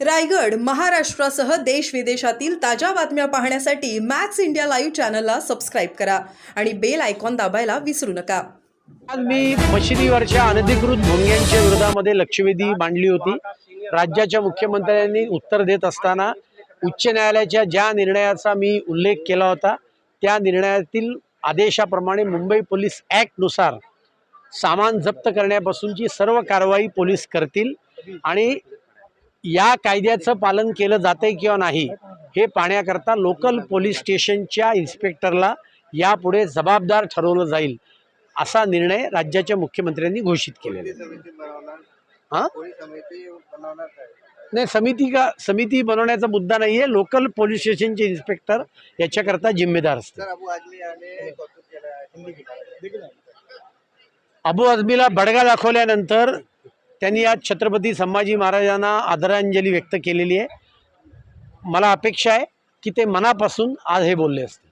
रायगड महाराष्ट्रासह देश विदेशातील ताज्या बातम्या पाहण्यासाठी मॅक्स इंडिया लाईव्ह चॅनलला सबस्क्राईब करा आणि बेल आयकॉन दाबायला विसरू नका. आज मी मशिदीवरच्या अनधिकृत भोंग्यांच्या विरोधामध्ये लक्षवेधी मांडली होती. राज्याच्या मुख्यमंत्र्यांनी उत्तर देत असताना उच्च न्यायालयाच्या ज्या निर्णयाचा मी उल्लेख केला होता त्या निर्णयातील आदेशाप्रमाणे मुंबई पोलीस ॲक्टनुसार सामान जप्त करण्यापासूनची सर्व कारवाई पोलीस करतील आणि या कायद्याचं पालन केलं जातंय किंवा नाही हे पाहण्याकरता लोकल पोलीस स्टेशनच्या इन्स्पेक्टरला यापुढे जबाबदार ठरवलं जाईल असा निर्णय राज्याच्या मुख्यमंत्र्यांनी घोषित केलेला. हा? नाही समिती का समिती बनवण्याचा मुद्दा नाही आहे लोकल पोलीस स्टेशनचे इन्स्पेक्टर याच्याकरता जिम्मेदार असतात. अबू आजमी याने कौतुक केलं आहे. हिंदी अबू आझमीला बडगा दाखवल्यानंतर त्यांनी आज छत्रपती संभाजी महाराजांना आदरांजली व्यक्त केलेली आहे. मला अपेक्षा आहे की ते मनापासून आज हे बोलले असते